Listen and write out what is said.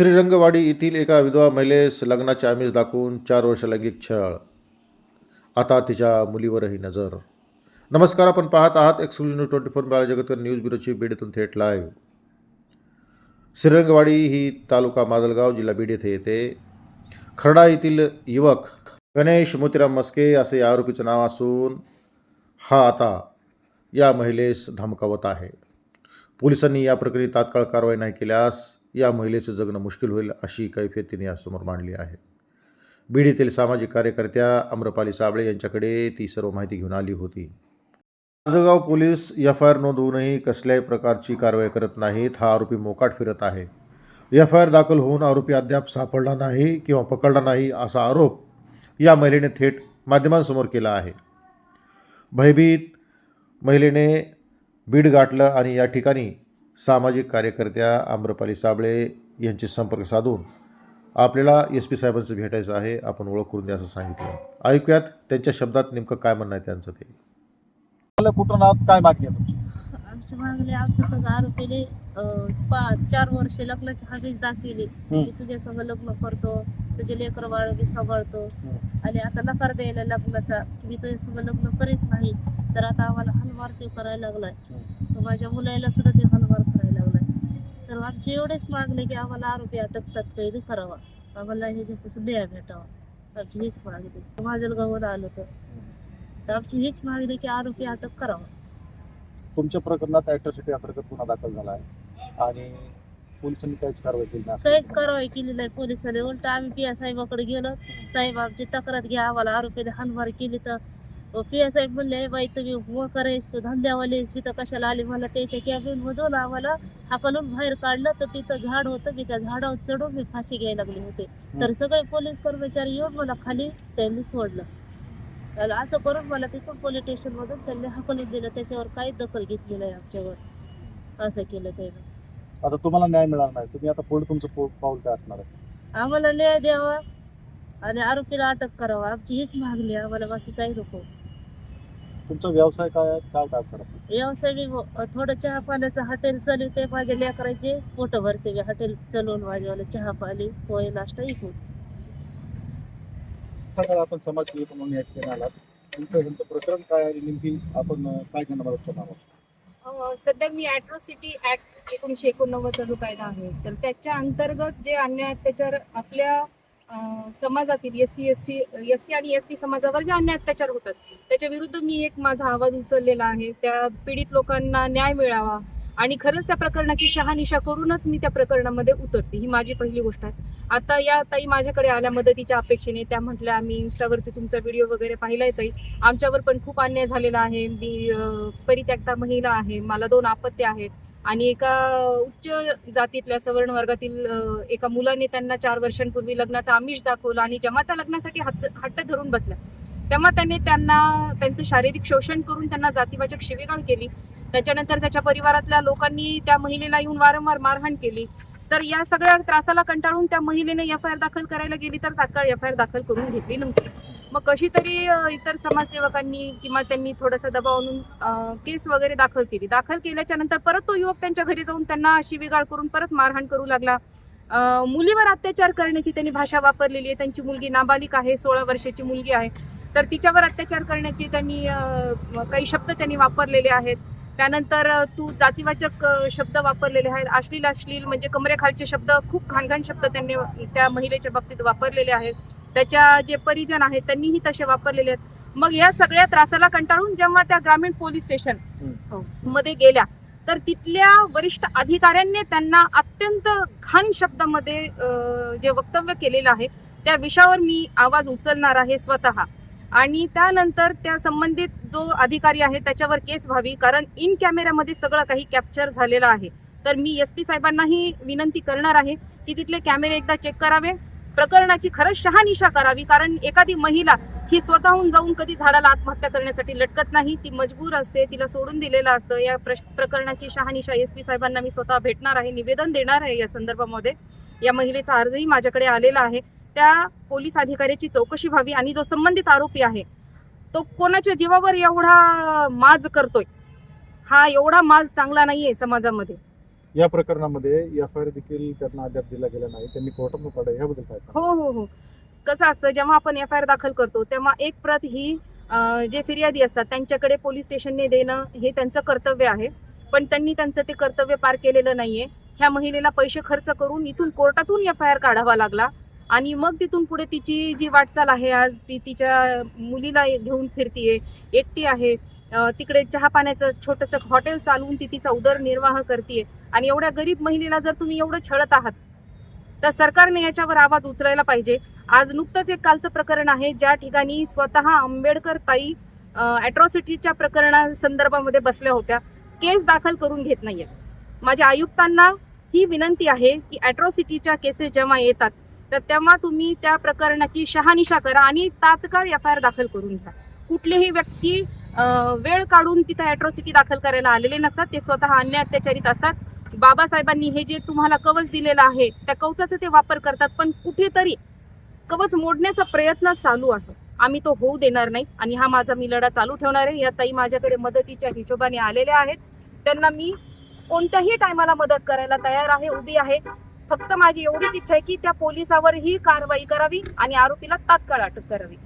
श्रीरंगवाडी येथील एका विधवा महिलेस लग्नाचे आमिष दाखवून चार वर्ष लैंगिक छळ. आता तिच्या मुलीवरही नजर. नमस्कार आपण पाहत आहात एक्सक्लुझिव्ह न्यूज ट्वेंटी फोर बारा जगतकर न्यूज ब्युरोची बीडीतून थेट लाईव्ह श्रीरंगवाडी ही तालुका माजलगाव जिल्हा बीड येथे येते. खरडा येथील युवक गणेश मोतीराम मस्के असे या आरोपीचं नाव असून हा आता या महिलेस धमकावत आहे. पोलिसांनी या प्रकरणी तात्काळ कारवाई नाही केल्यास या महिलेचं जगणं मुश्किल होईल अशी कैफियत तिने यासमोर मांडली आहे. बीड येथील सामाजिक कार्यकर्त्या अम्रपाली साबळे यांच्याकडे ती सर्व माहिती घेऊन आली होती. Mazgaon police F I R नोंदवूनही कसल्याही प्रकारची कारवाई करत नाहीत हा आरोपी मोकाट फिरत आहे. एफ आय आर दाखल होऊन आरोपी अद्याप सापडला नाही किंवा पकडला नाही असा आरोप या महिलेने थेट माध्यमांसमोर केला आहे. भयभीत महिलेने बीड गाठलं आणि या ठिकाणी सामाजिक कार्यकर्त्या आम्रपाली साबळे यांची संपर्क साधून आपल्याला एस पी साहेबांचं भेटायचं आहे आपण ओळख करून द्या असं सांगितलं. ऐकूयात त्यांच्या शब्दात नेमकं काय म्हणणं आहे त्यांचं ते. कुठून आहात काय मागणी आहे आमच्या मागले आमच्या संघ आरोपीने अं, पाच चार वर्षे लग्नाची हजेरी दाखविली. तुझ्या संग लग्न करतो. तुझे लेकर मी सांभाळतो आणि आता नकार द्यायला लग्नाचा की मी तुझ्या संग लग्न करीत नाही. तर आता आम्हाला हलमार ते करायला लागलाय. तर माझ्या मुलाला सुद्धा ते हलमार करायला लागलाय. तर आमचे एवढेच मागणे की आम्हाला आरोपी अटक तात्काळ करावा. आम्हाला ह्याच्यापासून न्याय भेटावा. आमची हीच मागणी. माझ्या गावाला आलो तर तर आमची हीच मागणी की आरोपी अटक करावा. तुमच्या प्रकरणात अॅट्रॉसिटी हा प्रकार पुन्हा दाखल झाला आहे. आणि पोलिसांनी काहीच कारवाई केली नाही काहीच. कारवाई केली नाही पोलिसांनी. उलट आम्ही पी साहेबाकडे गेलो. साहेब आमची तक्रार घ्या आम्हाला आरोपीने हानमार केली तर. पी साहेब म्हणले "ए बाई तुम्ही व करायस तू धंद्यावाले तिथं कशाला आली? मला त्याच्या कॅबिन मधून आम्हाला हाकलून बाहेर काढलं तर तिथं झाड होतं. मी त्या झाडावर चढून मी फाशी घ्यायला लागले होते. तर सगळे पोलीस कर्मचारी येऊन मला खाली त्यांनी सोडलं. तर असं करून मला तिथून पोलीस स्टेशन मधून त्यांनी हाकलून दिलं. त्याच्यावर काही दखल घेतली नाही आमच्यावर. असं केलं त्यानं. आता तुम्हाला न्याय मिळाला नाही. तुम्ही आता पुढे तुमचं पो- पाऊल काय असणार आहे? आम्हाला न्याय द्यावा आणि आरोपीला अटक करावा. आमची हीच मागणी आहे. आम्हाला बाकी काही नको. तुमचा व्यवसाय काय आहे? काय काय करत? व्यवसाय मी व- थोडं चहा पाण्याचं हॉटेल चालवते माझ्या लेकराचे पोट भरते. मी हॉटेल चालवून माझ्यावाले चहा पाणी पोहे नाश्ता इकून. सांगा आपण समाजसेवेत म्हणून या ठिकाणी आलात. तुमचं ह्यांचं प्रकरण काय आहे? नेमकी आपण अं, काय करणार आहोत? करणार आहोत अ, सध्या मी अॅट्रोसिटी ऍक्ट एकोणीशे एकोणनव्वदचा जो कायदा आहे तर त्याच्या अंतर्गत जे अन्याय अत्याचार आपल्या समाजातील S C S C S C आणि एस टी समाजावर जे अन्याय अत्याचार होतात त्याच्या विरुद्ध मी एक माझा आवाज उचललेला आहे. त्या पीडित लोकांना न्याय मिळावा आणि खरंच त्या प्रकरणाची शहानिशा करूनच मी त्या प्रकरणामध्ये उतरते. ही माझी पहिली गोष्ट आहे. आता या ताई माझ्याकडे आल्या मदतीच्या अपेक्षेने. त्या म्हटल्या आम्ही इन्स्टावरती तुमचा व्हिडिओ वगैरे पाहिलाय ताई. आमच्यावर पण खूप अन्याय झालेला आहे. मी अ, परित्यक्ता महिला आहे. मला दोन आपत्ती आहेत. आणि एका उच्च जातीतल्या सवर्ण वर्गातील एका मुलाने त्यांना चार वर्षांपूर्वी लग्नाचा आमिष दाखवला आणि जेव्हा त्या लग्नासाठी हट्ट हट्ट धरून बसल्या तेव्हा त्याने त्यांना त्यांचं शारीरिक शोषण करून त्यांना जातीवाचक शिवीगाळ केली. त्याच्यानंतर त्याच्या परिवारातल्या लोकांनी त्या महिलेला येऊन वारंवार मारहाण केली. तर या सगळ्या त्रासाला कंटाळून त्या महिलेने एफ आय आर दाखल करायला गेली तर तात्काळ एफ आय आर दाखल करून घेतली नव्हती. मग कशी तरी इतर समाजसेवकांनी किंवा त्यांनी थोडासा दबाव आणून केस वगैरे दाखल केली. दाखल केल्याच्यानंतर परत तो युवक त्यांच्या घरी जाऊन त्यांना शिवीगाळ करून परत मारहाण करू लागला. मुलीवर अत्याचार करण्याची त्यांनी भाषा वापरलेली आहे. त्यांची मुलगी नाबालिक आहे सोळा वर्षाची मुलगी आहे. तर तिच्यावर अत्याचार करण्याचे त्यांनी काही शब्द त्यांनी वापरलेले आहेत. त्यानंतर तू जातीवाचक शब्द वापरलेले आहेत. अश्लील अश्लील म्हणजे कमरेखालचे शब्द खूप घाणघाण शब्द त्यांनी त्या महिलेच्या बाबतीत वापरलेले आहेत. त्याच्या जे परिजन आहेत त्यांनीही तसे वापरलेले आहेत. मग या सगळ्या त्रासाला कंटाळून जेव्हा त्या ग्रामीण पोलीस स्टेशन हो, मध्ये गेल्या तर तिथल्या वरिष्ठ अधिकाऱ्यांनी त्यांना अत्यंत घाण शब्दामध्ये अ, जे वक्तव्य केलेलं आहे त्या विषयावर मी आवाज उचलणार आहे स्वतः. आणि त्यानंतर त्या संबंधित जो अधिकारी आहे त्याच्यावर केस व्हावी कारण इन कॅमेऱ्यामध्ये सगळं काही कॅप्चर झालेलं आहे. तर मी एस पी साहेबांनाही विनंती करणार आहे की तिथले कॅमेरे एकदा चेक करावे. प्रकरणाची खरंच शहानिशा करावी कारण एखादी महिला ही स्वतःहून जाऊन कधी झाडाला आत्महत्या करण्यासाठी लटकत नाही ती मजबूर असते तिला सोडून दिलेलं असतं. या प्रश- प्रकरणाची शहानिशा एस पी साहेबांना मी स्वतः भेटणार आहे निवेदन देणार आहे या संदर्भामध्ये. या महिलेचा अर्जही माझ्याकडे आलेला आहे. त्या पोलीस अधिकाऱ्याची चौकशी व्हावी आणि जो संबंधित आरोपी आहे तो कोणाच्या जीवावर एवढा माज करतोय? हा एवढा माज चांगला नाहीये समाजामध्ये. या प्रकरणामध्ये एफ आय आर देखील त्यांना अद्याप दिला गेला नाही. त्यांनी कोर्टात काढा याबद्दल काय हो हो हो. कसं असतं जेव्हा आपण एफ आय आर दाखल करतो तेव्हा एक प्रत ही जे फिर्यादी असतात त्यांच्याकडे पोलीस स्टेशनने देणं हे त्यांचं कर्तव्य आहे. पण त्यांनी त्यांचं ते कर्तव्य पार केलेलं नाहीये. ह्या महिलेला पैसे खर्च करून इथून कोर्टातून एफ आय आर काढावा लागला. आणि मग तिथून पुढे तिची जी वाटचाल आहे आज ती तिच्या मुलीला घेऊन फिरतीये एकटी आहे. तिकडे चहा पाण्याचं छोटंसं हॉटेल चालवून ती तिचा उदरनिर्वाह करते आणि एवढ्या गरीब महिलेला जर तुम्ही एवढं छळत आहात तर सरकारने याच्यावर आवाज उचलायला पाहिजे. आज नुकतंच एक कालचं प्रकरण आहे ज्या ठिकाणी स्वतः आंबेडकर ताई अॅट्रॉसिटीच्या प्रकरणासंदर्भामध्ये बसल्या होत्या. केस दाखल करून घेत नाहीये माझ्या आयुक्तांना ही विनंती आहे की अॅट्रॉसिटीच्या केसेस जेव्हा येतात तर तेव्हा तुम्ही त्या प्रकरणाची शहानिशा करा आणि तात्काळ एफ आय आर दाखल करून घ्या. कुठलेही व्यक्ती वेळ काढून तिथं अॅट्रॉसिटी दाखल करायला आलेले नसतात. ते स्वतः अन्य अत्याचारित असतात. बाबासाहेबांनी हे जे तुम्हाला कवच दिलेलं आहे त्या कवचाचा ते वापर करतात. पण कुठेतरी कवच मोडण्याचा प्रयत्न चालू आहे. आम्ही तो होऊ देणार नाही आणि हा माझा मी लढा चालू ठेवणार आहे. या ताई माझ्याकडे मदतीच्या हिशोबाने आलेल्या आहेत. त्यांना मी कोणत्याही टायमाला मदत करायला तयार आहे उभी आहे. फक्त माझी एवढीच इच्छा आहे की त्या पोलिसावर ही कारवाई करावी आणि आरोपीला तात्काळ अटक करावी.